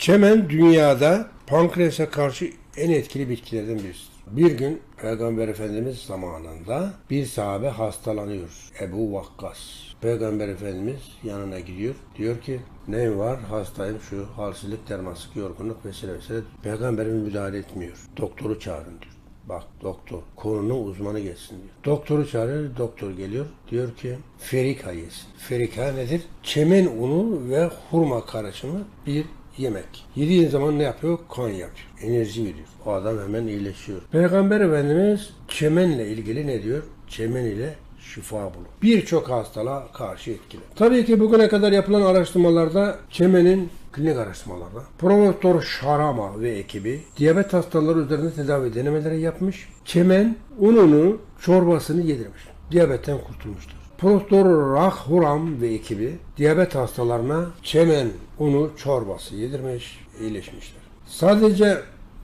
Çemen dünyada pankreasa karşı en etkili bitkilerden birisidir. Bir gün Peygamber Efendimiz zamanında bir sahabe hastalanıyor. Ebu Vakkas. Peygamber Efendimiz yanına gidiyor. Diyor ki ne var hastayım şu halsizlik, dermasızlık, yorgunluk vesaire vesaire. Peygamberimiz müdahale etmiyor. Doktoru çağırın diyor. Bak doktor konunun uzmanı gelsin diyor. Doktoru çağırıyor, doktor geliyor. Diyor ki ferika yesin. Ferika nedir? Çemen unu ve hurma karışımı bir yemek. Yediğin zaman ne yapıyor? Kan yapıyor. Enerji veriyor. O adam hemen iyileşiyor. Peygamber Efendimiz çemenle ilgili ne diyor? Çemen ile şifa bulur. Birçok hastalığa karşı etkili. Tabii ki bugüne kadar yapılan araştırmalarda çemenin klinik araştırmalarda Profesör Şarama ve ekibi diyabet hastaları üzerinde tedavi denemeleri yapmış. Çemen ununu çorbasını yedirmiş. Diyabetten kurtulmuştur. Profesör Rahhuram ve ekibi diyabet hastalarına çemen unu çorbası yedirmiş, iyileşmişler. Sadece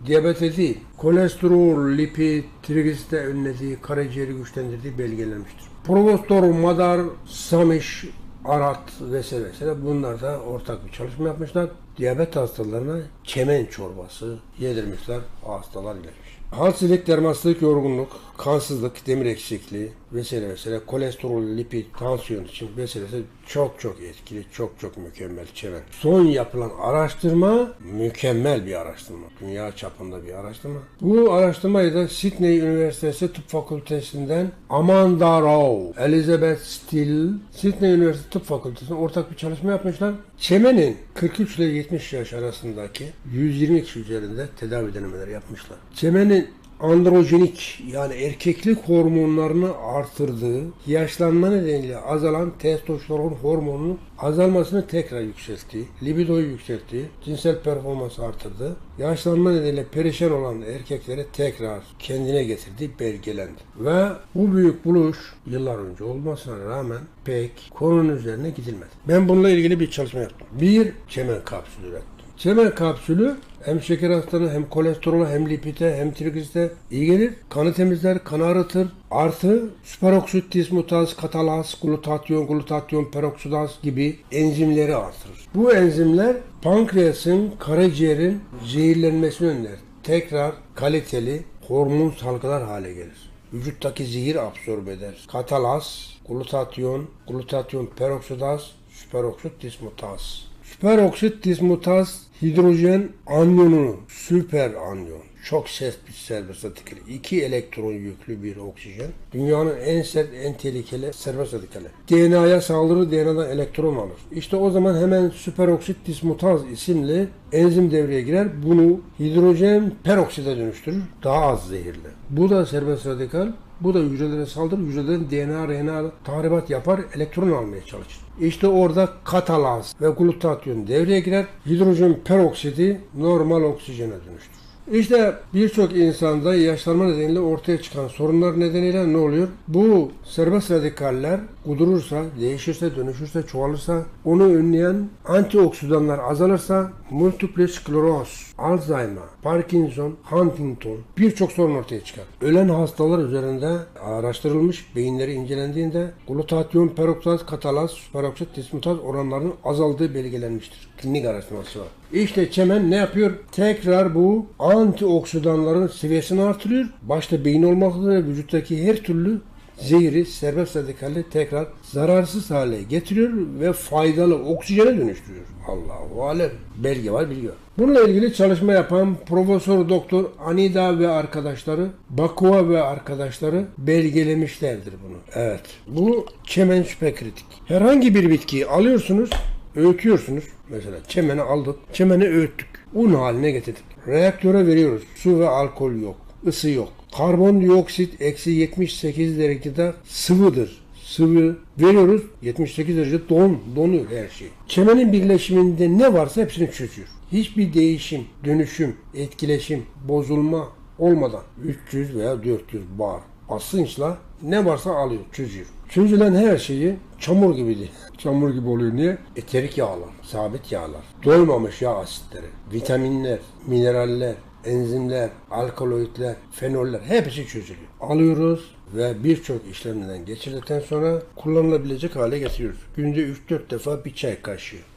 diyabete değil, kolesterol, lipid, trigliserit önlediği, karaciğeri güçlendirdiği belgelenmiştir. Profesör Madar Samiş Arat vesaire vesaire bunlar da ortak bir çalışma yapmışlar. Diyabet hastalarına çemen çorbası yedirmişler. Hastalar iyileşmiş. Halsizlik, dermasızlık, yorgunluk, kansızlık, demir eksikliği vesaire vesaire, kolesterol, lipid, tansiyon için vesaire vesaire çok çok etkili, çok çok mükemmel çemen. Son yapılan araştırma mükemmel bir araştırma. Dünya çapında bir araştırma. Bu araştırmayı da Sydney Üniversitesi Tıp Fakültesinden Amanda Rao, Elizabeth Still, Sydney Üniversitesi Tıp Fakültesi'nde ortak bir çalışma yapmışlar. Çemenin 43 ile 70 yaş arasındaki 120 kişi üzerinde tedavi denemeleri yapmışlar. Çemenin androjenik yani erkeklik hormonlarını artırdığı, yaşlanma nedeniyle azalan testosteron hormonunun azalmasını tekrar yükseltti, libidoyu yükseltti, cinsel performansı artırdı, yaşlanma nedeniyle perişan olan erkekleri tekrar kendine getirdi, belgelendi. Ve bu büyük buluş yıllar önce olmasına rağmen pek konunun üzerine gidilmedi. Ben bununla ilgili bir çalışma yaptım. Bir çemen kapsülü ürettim. Çemen kapsülü hem şeker hastalığına hem kolesterola hem lipide hem trigliseride iyi gelir. Kanı temizler, kanı arıtır. Artı süperoksit dismutaz, katalaz, glutatyon, glutatyon peroksidaz gibi enzimleri artırır. Bu enzimler pankreasın, karaciğerin zehirlenmesini önler. Tekrar kaliteli hormon salgılar hale gelir. Vücuttaki zehir absorbe eder. Katalaz, glutatyon, glutatyon peroksidaz, süperoksit dismutaz. Süperoksit dismutaz hidrojen anyonu, süper anyon. Çok sert bir serbest radikali. İki elektron yüklü bir oksijen. Dünyanın en sert, en tehlikeli serbest radikali. DNA'ya saldırır, DNA'dan elektron alır. İşte o zaman hemen süperoksit dismutaz isimli enzim devreye girer. Bunu hidrojen perokside dönüştürür. Daha az zehirli. Bu da serbest radikal. Bu da hücrelere saldırır. Hücrelerin DNA, RNA tahribat yapar, elektron almaya çalışır. İşte orada katalaz ve glutatyon devreye girer. Hidrojen peroksidi normal oksijene dönüştürür. İşte birçok insanda yaşlanma nedeniyle ortaya çıkan sorunlar nedeniyle ne oluyor? Bu serbest radikaller kudurursa, değişirse, dönüşürse, çoğalırsa, onu önleyen antioksidanlar azalırsa multiple skleroz, Alzheimer, Parkinson, Huntington birçok sorun ortaya çıkar. Ölen hastalar üzerinde araştırılmış, beyinleri incelendiğinde glutatyon peroksidaz, katalaz, süperoksit, dismutaz oranlarının azaldığı belgelenmiştir. Klinik araştırması var. İşte çemen ne yapıyor? Tekrar bu antioksidanların seviyesini artırıyor. Başta beyin olmak üzere vücuttaki her türlü zehri serbest radikalleri tekrar zararsız hale getiriyor ve faydalı oksijene dönüştürüyor. Allahu alem. Belge var, bilgi var. Bununla ilgili çalışma yapan Profesör Doktor Anida ve arkadaşları, Bakua ve arkadaşları belgelemişlerdir bunu. Evet. Bu çemen süperkritik. Herhangi bir bitkiyi alıyorsunuz, öğütüyorsunuz. Mesela çemeni aldık, çemeni öğüttük. Un haline getirdik. Reaktöre veriyoruz. Su ve alkol yok. ısı yok. Karbondioksit eksi 78 derecede sıvıdır. Sıvı veriyoruz 78 derece don, donuyor her şey. Çemenin birleşiminde ne varsa hepsini çözüyor. Hiçbir değişim, dönüşüm, etkileşim, bozulma olmadan 300 veya 400 bar basınçla ne varsa alıyor, çözüyor. Çözülen her şeyi çamur gibidir. Çamur gibi oluyor. Niye? Eterik yağlar, sabit yağlar, doymamış yağ asitleri, vitaminler, mineraller, enzimler, alkaloidler, fenoller hepsi çözülüyor. Alıyoruz ve birçok işlemden geçirdikten sonra kullanılabilecek hale getiriyoruz. Günde 3-4 defa bir çay kaşığı.